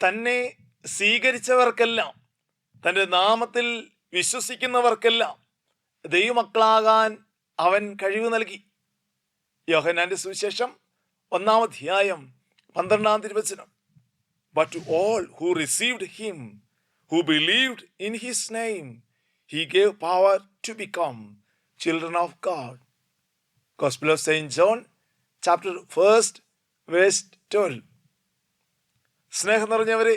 തന്നെ സ്വീകരിച്ചവർക്കെല്ലാം തന്റെ നാമത്തിൽ വിശ്വസിക്കുന്നവർക്കെല്ലാം ദൈവമക്കളാകാൻ അവൻ കഴിവ് നൽകി. യോഹനാന്റെ സുവിശേഷം ഒന്നാം അധ്യായം പന്ത്രണ്ടാം തിരുവചനം. But to all who received him who believed in his name he gave power to become children of God gospel of Saint John chapter first waste twelve സ്നേഹം നിറഞ്ഞവരെ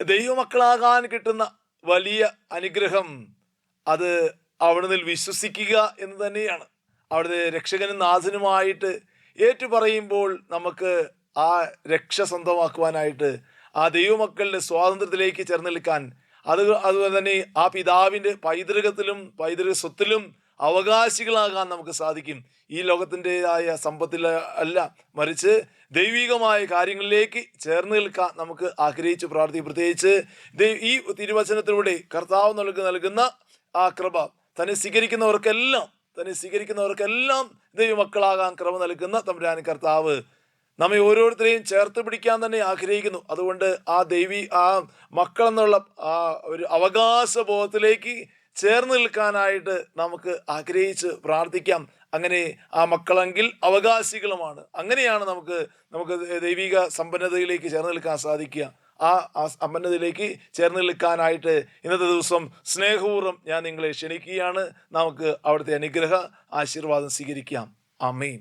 ദൈവമക്കളാകാൻ കിട്ടുന്ന വലിയ അനുഗ്രഹം അത് അവിടുന്ന് വിശ്വസിക്കുക എന്ന് തന്നെയാണ്. അവിടുത്തെ രക്ഷകനും നാഥനുമായിട്ട് ഏറ്റുപറയുമ്പോൾ നമുക്ക് ആ രക്ഷ സ്വന്തമാക്കുവാനായിട്ട് ആ ദൈവമക്കളുടെ സ്വാതന്ത്ര്യത്തിലേക്ക് ചേർന്ന് നിൽക്കാൻ അത് അതുപോലെ തന്നെ ആ പിതാവിന്റെ പൈതൃകത്തിലും പൈതൃക സ്വത്തിലും അവകാശികളാകാൻ നമുക്ക് സാധിക്കും. ഈ ലോകത്തിന്റെതായ സമ്പത്തിൽ അല്ല മറിച്ച് ദൈവികമായ കാര്യങ്ങളിലേക്ക് ചേർന്ന് നിൽക്കാൻ നമുക്ക് ആഗ്രഹിച്ച് പ്രാർത്ഥിക്കും പ്രത്യേകിച്ച് ഈ തിരുവചനത്തിലൂടെ കർത്താവ് നൽകി നൽകുന്ന ആ കൃപ തന്നെ സ്വീകരിക്കുന്നവർക്കെല്ലാം തന്നെ സ്വീകരിക്കുന്നവർക്കെല്ലാം ദൈവമക്കളാകാൻ കൃപ നൽകുന്ന തമ്പുരാൻ കർത്താവ് നമ്മെ ഓരോരുത്തരെയും ചേർത്ത് പിടിക്കാൻ തന്നെ ആഗ്രഹിക്കുന്നു. അതുകൊണ്ട് ആ ദൈവി ആ മക്കളെന്നുള്ള ആ ഒരു അവകാശ ബോധത്തിലേക്ക് ചേർന്ന് നിൽക്കാനായിട്ട് നമുക്ക് ആഗ്രഹിച്ച് പ്രാർത്ഥിക്കാം. അങ്ങനെ ആ മക്കളെങ്കിൽ അവകാശികളുമാണ്. അങ്ങനെയാണ് നമുക്ക് നമുക്ക് ദൈവിക സമ്പന്നതയിലേക്ക് ചേർന്ന് നിൽക്കാൻ സാധിക്കുക. ആ സമ്പന്നതയിലേക്ക് ചേർന്ന് നിൽക്കാനായിട്ട് ഇന്നത്തെ ദിവസം സ്നേഹപൂർവം ഞാൻ നിങ്ങളെ ക്ഷണിക്കുകയാണ്. നമുക്ക് അവിടുത്തെ അനുഗ്രഹ ആശീർവാദം സ്വീകരിക്കാം. അമീൻ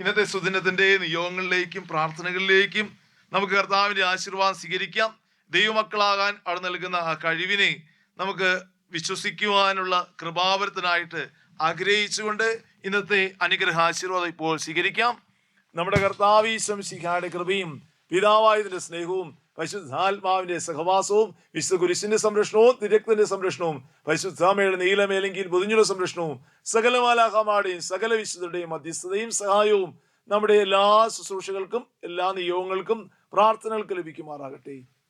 ഇന്നത്തെ സുദിനത്തിന്റെ നിയോഗങ്ങളിലേക്കും പ്രാർത്ഥനകളിലേക്കും നമുക്ക് കർത്താവിന്റെ ആശീർവാദം സ്വീകരിക്കാം. ദൈവമക്കളാകാൻ അവിടെ നൽകുന്ന ആ കഴിവിനെ നമുക്ക് വിശ്വസിക്കുവാനുള്ള കൃപാവരത്തിനായിട്ട് ആഗ്രഹിച്ചുകൊണ്ട് ഇന്നത്തെ അനുഗ്രഹ ആശീർവാദം ഇപ്പോൾ സ്വീകരിക്കാം. നമ്മുടെ കർത്താവീശം ശിഖായുടെ കൃപയും പിതാവായതിന്റെ സ്നേഹവും പരിശുദ്ധാത്മാവിന്റെ സഹവാസവും വിശുദ്ധ കുരിശിന്റെ സംരക്ഷണവും തിരക്തന്റെ സംരക്ഷണവും പരിശുദ്ധാമയുടെ നീലമേലെങ്കിൽ പൊതിഞ്ഞുള്ള സംരക്ഷണവും സകല മാലാഹമാരുടെയും സകല വിശുദ്ധരുടെയും മധ്യസ്ഥതയും സഹായവും നമ്മുടെ എല്ലാ ശുശ്രൂഷകൾക്കും എല്ലാ നിയോഗങ്ങൾക്കും പ്രാർത്ഥനകൾക്ക് ലഭിക്കുമാറാകട്ടെ.